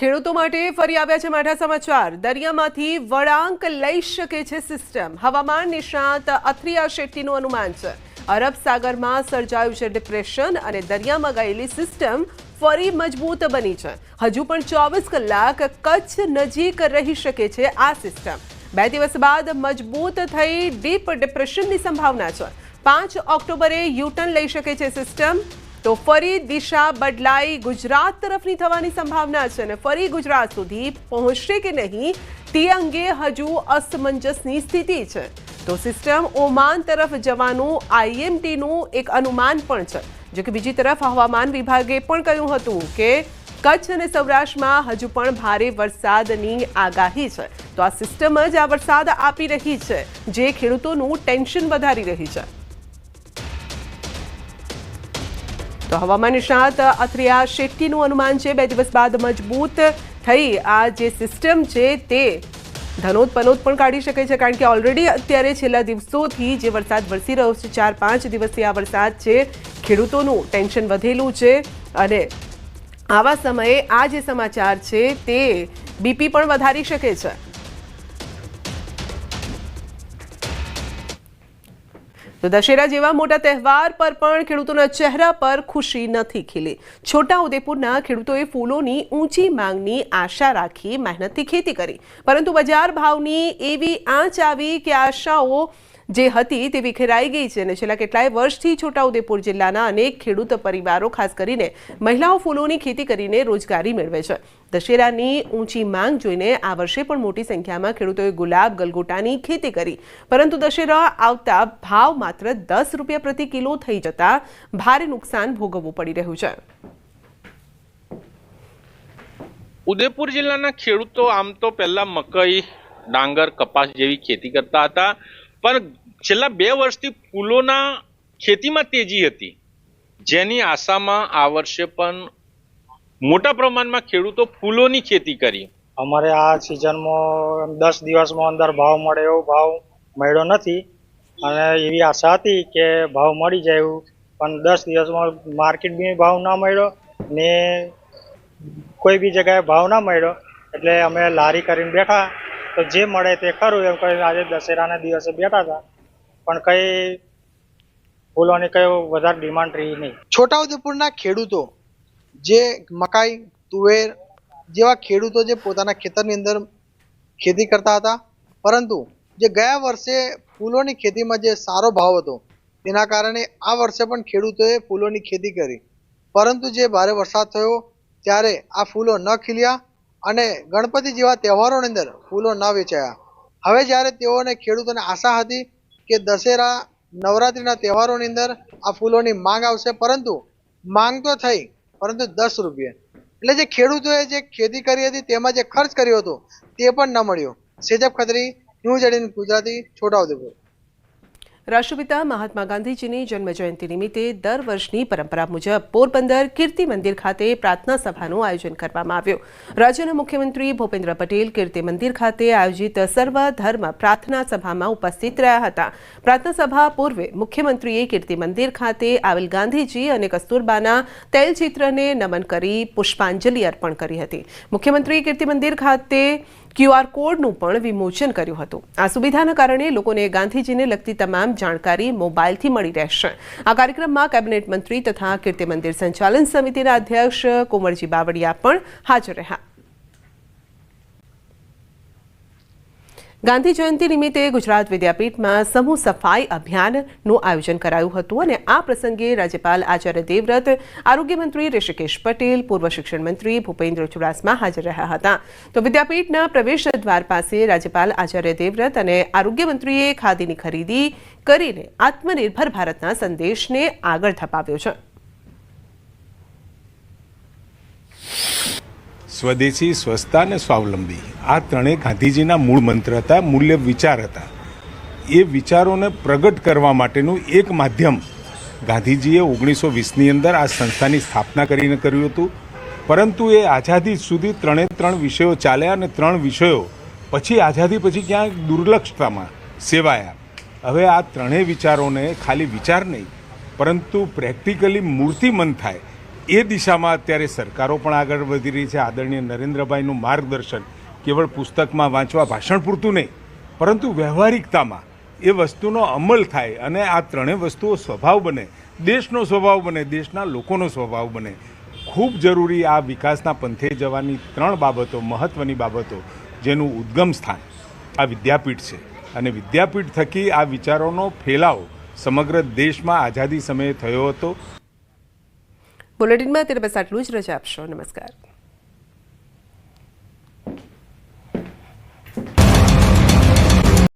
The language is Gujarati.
ખેડૂતો માટે ફરી આવ્યા છે માઠા સમાચાર. દરિયામાંથી વળાંક લઈ શકે છે સિસ્ટમ. હવામાન નિષ્ણાત અથરિયા શેટ્ટીનું અનુમાન છે. અરબ સાગરમાં સર્જાયું છે ડિપ્રેશન અને દરિયામાં ગયેલી સિસ્ટમ ફરી મજબૂત બની છે. હજુ પણ ચોવીસ કલાક કચ્છ નજીક રહી શકે છે આ સિસ્ટમ. બે દિવસ બાદ મજબૂત થઈ ડીપ ડિપ્રેશનની સંભાવના છે. પાંચ ઓક્ટોબરે યુટર્ન લઈ શકે છે સિસ્ટમ. તો ફરી દિશા બદલાઈ ગુજરાત તરફની થવાની સંભાવના છે અને ફરી ગુજરાત સુધી પહોંચશે કે નહીં તે અંગે હજુ અસમંજસની સ્થિતિ છે. તો સિસ્ટમ ઓમાન તરફ જવાનું આઈએમટીનું એક અનુમાન પણ છે. જો કે બીજી તરફ હવામાન વિભાગે પણ કહ્યું હતું કે કચ્છ અને સૌરાષ્ટ્રમાં હજુ પણ ભારે વરસાદની આગાહી છે. તો આ સિસ્ટમ જ આ વરસાદ આપી રહી છે. જે ખેડૂતોનું ટેન્શન વધારી રહી છે. તો હવામાન નિષ્ણાત અથરિયા શેટ્ટીનું અનુમાન છે, બે દિવસ બાદ મજબૂત થઈ આ જે સિસ્ટમ છે તે ધનોત પનોત પણ કાઢી શકે છે, કારણ કે ઓલરેડી અત્યારે છેલ્લા દિવસોથી જે વરસાદ વરસી રહ્યો છે, ચાર પાંચ દિવસથી આ વરસાદ છે, ખેડૂતોનું ટેન્શન વધેલું છે અને આવા સમયે આ જે સમાચાર છે તે બીપી પણ વધારી શકે છે. તો દશેરા જેવા મોટા તહેવાર પર પણ ખેડૂતોના ચહેરા પર ખુશી નથી ખીલી. છોટાઉદેપુરના ખેડૂતોએ ફૂલોની ઊંચી માંગની આશા રાખી મહેનતથી ખેતી કરી. પરંતુ બજાર ભાવની એવી આંચ આવી કે આશાઓ જે હતી તે વિખેરાઈ ગઈ છે અને છેલ્લા કેટલાય વર્ષથી છોટાઉદેપુર જિલ્લાના અનેક ખેડૂત પરિવારો, ખાસ કરીને મહિલાઓ ફૂલોની ખેતી કરીને રોજગારી મેળવે છે. દશેરાની ઊંચી માંગ જોઈને આ વર્ષે પણ મોટી સંખ્યામાં ખેડૂતોએ ગુલાબ, ગલગોટાની ખેતી કરી. પરંતુ દશેરા આવતા ભાવ માત્ર દસ રૂપિયા પ્રતિ કિલો થઈ જતા ભારે નુકસાન ભોગવવું પડી રહ્યું છે. ઉદયપુર જિલ્લાના ખેડૂતો આમ તો પહેલા મકઈ, ડાંગર, કપાસ જેવી ખેતી કરતા હતા. પણ છેલ્લા બે વર્ષથી ફૂલોના ખેતીમાં તેજી હતી. જેની આશામાં આ વર્ષે પણ મોટા પ્રમાણમાં ખેડૂતો ફૂલોની ખેતી કરી. અમારે આ સિઝનમાં દસ દિવસમાં અંદર ભાવ મળે એવો ભાવ મળ્યો નથી. અને એવી આશા હતી કે ભાવ મળી જાય એવું. પણ દસ દિવસમાં માર્કેટ બી ભાવ ના મળ્યો ને કોઈ બી જગ્યાએ ભાવ ના મળ્યો. એટલે અમે લારી કરીને બેઠા તો જે મળે તે ખરું. એમ કહી આજે દશેરાના દિવસે બેઠા હતા. પણ કઈ ફૂલોની કઈ વધારે ડિમાન્ડ રહી નહીં. છોટાઉદેપુરના ખેડૂતો જે મકાઈ, તુવેર જેવા ખેડૂતો જે પોતાના ખેતરની અંદર ખેતી કરતા હતા, પરંતુ જે ગયા વર્ષે ફૂલોની ખેતીમાં જે સારો ભાવ હતો, તેના કારણે આ વર્ષે પણ ખેડૂતોએ ફૂલોની ખેતી કરી. પરંતુ જે ભારે વરસાદ થયો, ત્યારે આ ફૂલો ન ખીલ્યા અને ગણપતિ જેવા તહેવારોની અંદર ફૂલો ન વેચાયા. હવે જ્યારે તેઓને ખેડૂતોને આશા હતી કે દશેરા, નવરાત્રિના તહેવારોની અંદર આ ફૂલોની માંગ આવશે, પરંતુ માંગ તો થઈ, પરંતુ દસ રૂપિયે. એટલે જે ખેડૂતોએ જે ખેતી કરી હતી તેમાં જે ખર્ચ કર્યો હતો તે પણ ન મળ્યો. સેજબ ખત્રી, ન્યૂઝ એડીન ગુજરાતી છોટાઉદેપુર રાષ્ટ્રપિતા મહાત્મા ગાંધીજીની જન્મજયંતિ નિમિત્તે દર વર્ષની પરંપરા મુજબ પોરબંદર કીર્તિ મંદિર ખાતે પ્રાર્થના સભાનું આયોજન કરવામાં આવ્યું. રાજ્યના મુખ્યમંત્રી ભૂપેન્દ્ર પટેલ કીર્તિ મંદિર ખાતે આયોજિત સર્વ ધર્મ પ્રાર્થના સભામાં ઉપસ્થિત રહ્યા હતા. પ્રાર્થના સભા પૂર્વે મુખ્યમંત્રીએ કીર્તિ મંદિર ખાતે આવેલ ગાંધીજી અને કસ્તુરબાના તૈલચિત્રને નમન કરી પુષ્પાંજલિ અર્પણ કરી હતી. મુખ્યમંત્રીએ કીર્તિ મંદિર ખાતે ક્યુઆર કોડનું પણ વિમોચન કર્યું હતું. આ સુવિધાના કારણે લોકોને ગાંધીજીને લગતી તમામ જાણકારી મોબાઈલથી મળી રહેશે. આ કાર્યક્રમમાં કેબિનેટ મંત્રી તથા કીર્તિ મંદિર સંચાલન સમિતિના અધ્યક્ષ કુંવરજી બાવળિયા પણ હાજર રહ્યા. ગાંધી જયંતિ નિમિત્તે ગુજરાત વિદ્યાપીઠમાં સમૂહ સફાઈ અભિયાનનું આયોજન કરાયું હતું અને આ પ્રસંગે રાજ્યપાલ આચાર્ય દેવવ્રત આરોગ્યમંત્રી ઋષિકેશ પટેલ, પૂર્વ શિક્ષણ મંત્રી ભૂપેન્દ્ર ચુડાસમા હાજર રહ્યા હતા. તો વિદ્યાપીઠના પ્રવેશ દ્વાર પાસે રાજ્યપાલ આચાર્ય દેવવ્રત અને આરોગ્યમંત્રીએ ખાદીની ખરીદી કરીને આત્મનિર્ભર ભારતના સંદેશને આગળ ધપાવ્યો છે. સ્વદેશી સ્વસ્થતા અને સ્વાવલંબી. આ ત્રણેય ગાંધીજીના મૂળ મંત્ર હતા, મૂલ્ય વિચાર હતા. એ વિચારોને પ્રગટ કરવા માટેનું એક માધ્યમ ગાંધીજીએ ઓગણીસો વીસની અંદર આ સંસ્થાની સ્થાપના કરીને કર્યું હતું. પરંતુ એ આઝાદી સુધી ત્રણે ત્રણ વિષયો ચાલ્યા અને ત્રણ વિષયો પછી આઝાદી પછી ક્યાંક દુર્લક્ષતામાં સેવાયા. હવે આ ત્રણેય વિચારોને ખાલી વિચાર નહીં, પરંતુ પ્રેક્ટિકલી મૂર્તિમંત થાય. એ દિશામાં અત્યારે સરકારો પણ આગળ વધી રહી છે. આદરણીય નરેન્દ્રભાઈનું માર્ગદર્શન કેવળ પુસ્તકમાં વાંચવા ભાષણ પૂરતું નહીં, પરંતુ વ્યવહારિકતામાં એ વસ્તુનો અમલ થાય અને આ ત્રણેય વસ્તુઓ સ્વભાવ બને, દેશનો સ્વભાવ બને, દેશના લોકોનો સ્વભાવ બને. ખૂબ જરૂરી આ વિકાસના પંથે જવાની ત્રણ બાબતો મહત્ત્વની બાબતો જેનું ઉદ્ગમ સ્થાન આ વિદ્યાપીઠ છે. અને વિદ્યાપીઠ થકી આ વિચારોનો ફેલાવો સમગ્ર દેશમાં આઝાદી સમયે થયો હતો. બુલેટિનમાં અત્યારે બસ આટલું જ. રજા આપશો. નમસ્કાર.